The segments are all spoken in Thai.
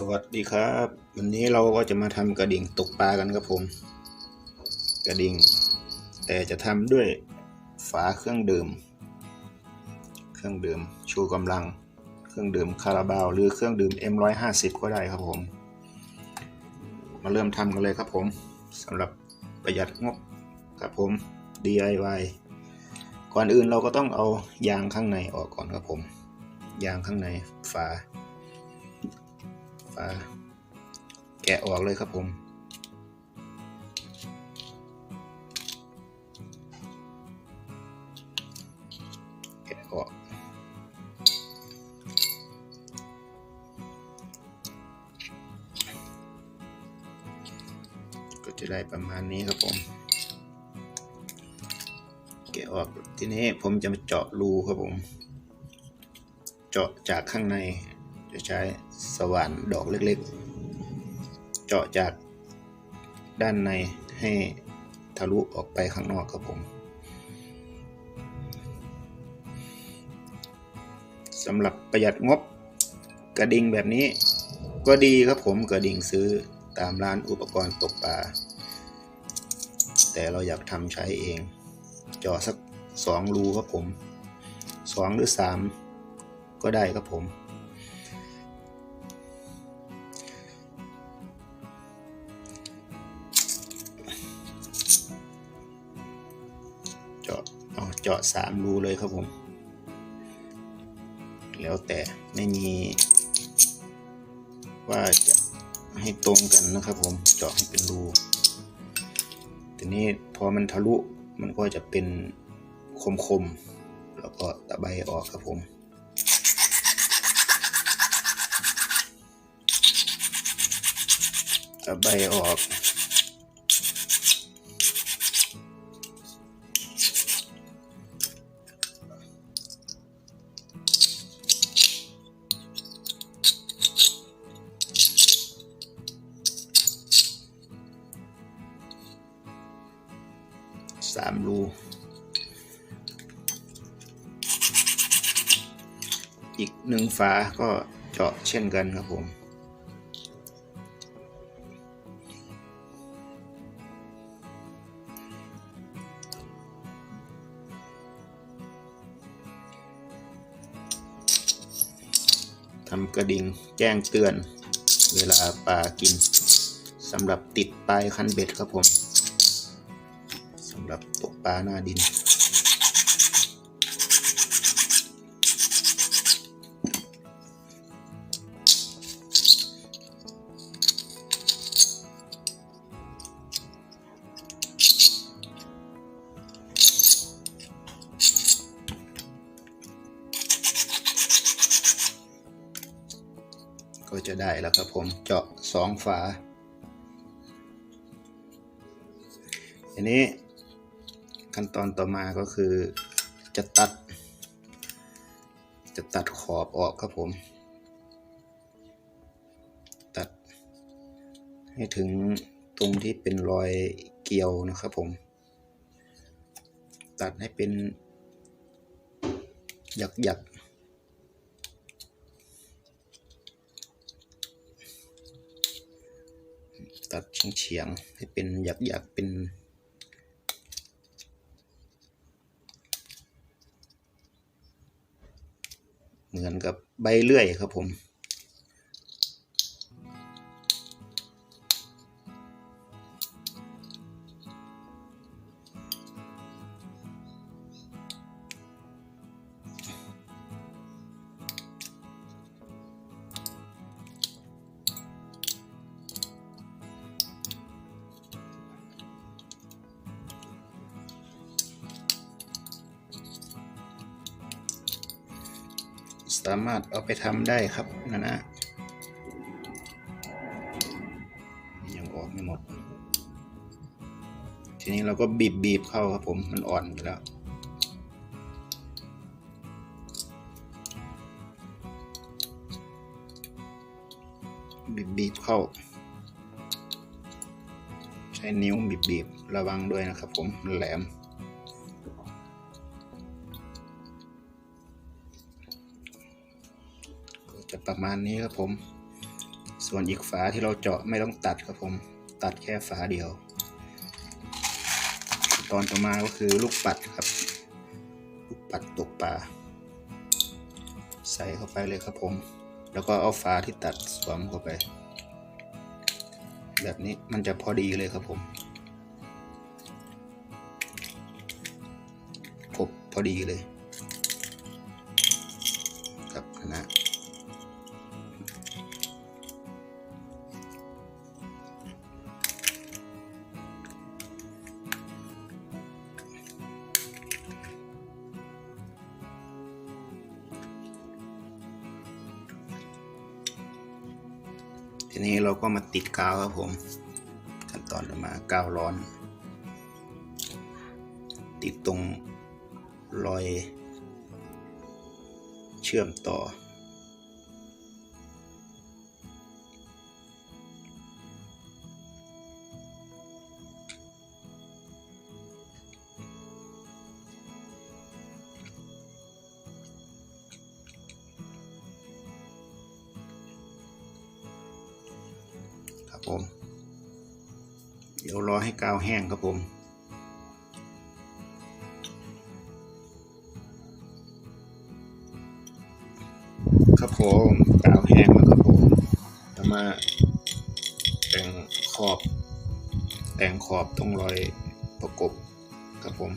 สวัสดีครับ วันนี้เราก็จะมาทำกระดิ่งตกปลากันครับผม กระดิ่ง แต่จะทำด้วยฝาเครื่องดื่ม เครื่องดื่มชูกำลัง เครื่องดื่มคาราบาว หรือเครื่องดื่ม M150 ก็ได้ครับผม มาเริ่มทำกันเลยครับผมสำหรับประหยัดงบครับผม DIY ก่อนอื่นเราก็ต้องเอายางข้างในออกก่อนครับผม ยางข้างในฝา ฝา แกะออกเลยครับผม แกะออก ก็จะได้ประมาณนี้ครับผม แกะออก ทีนี้ผมจะมาเจาะรูครับผม เจาะจากข้างใน จะใช้สว่านดอกเล็กๆ เจาะจากด้านในให้ทะลุออกไปข้างนอกครับผมสำหรับประหยัดงบกระดิ่งแบบนี้ก็ดีครับผมกระดิ่งซื้อตามร้านอุปกรณ์ตกปลาแต่เราอยากทำใช้เองเจาะสักสองรูครับผมสองหรือสามก็ได้ครับผม เจาะสามรูเลยครับผม แล้วแต่ไม่มีว่าจะให้ตรงกันนะครับผมเจาะให้เป็นรูทีนี้พอมันทะลุมันก็จะเป็นคมๆ แล้วก็ตะไบออกครับผมตะไบออก สามรู อีกหนึ่งฝาก็เจาะเช่นกันครับผมทำกระดิ่งแจ้งเตือน เวลาปลากินสำหรับติดปลายคันเบ็ดครับผม ปลาหน้าดิน ก็จะได้แล้วครับผมเจาะสองฝาทีนี้ ขั้นตอนต่อมาก็คือจะตัด จะตัดขอบออกครับผม ตัด ให้ถึงตรงที่เป็นรอยเกลียวนะครับผม ตัดให้เป็น หยักหยักตัดเฉียงๆให้เป็นหยักหยักๆเป็น เหมือนกับใบเลื่อยครับผม สามารถเอาไปทำได้ครับนะนะยังออกไม่หมด ทีนี้เราก็บีบบีบเข้าครับผมมันอ่อนไปแล้วบีบบีบเข้า ใช้นิ้วบีบบีบระวังด้วยนะครับผมแหลม ประมาณนี้ครับผม ส่วนอีกฝาที่เราเจาะไม่ต้องตัดครับผม ตัดแค่ฝาเดียว ตอนต่อมาก็คือลูกปัดครับ ลูกปัดตกปลาใส่เข้าไปเลยครับผม แล้วก็เอาฝาที่ตัดสวมเข้าไป แบบนี้มันจะพอดีเลยครับผมครบพอดีเลย ครับนะ ทีนี้เราก็มาติดกาวครับผม ขั้นตอนต่อมากาวร้อน ติดตรงรอยเชื่อมต่อ ผม เดี๋ยวรอให้กาวแห้งครับผม ครับผมกาวแห้งแล้วครับผมจะมาแต่งขอบ แต่งขอบตรงรอยประกบครับผม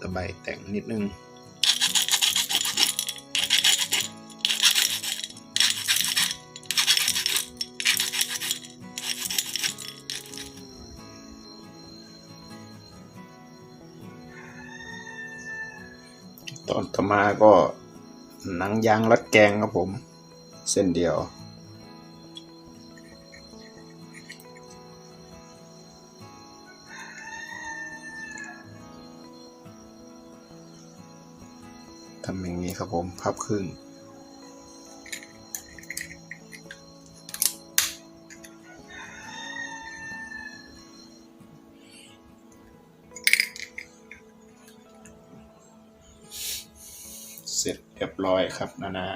ตะไบแต่งนิดนึง ตอนต่อมาก็หนังยางรัดแกงครับผม เส้นเดียว ทำอย่างนี้ครับผม พับครึ่ง ร้อยครับนะนะ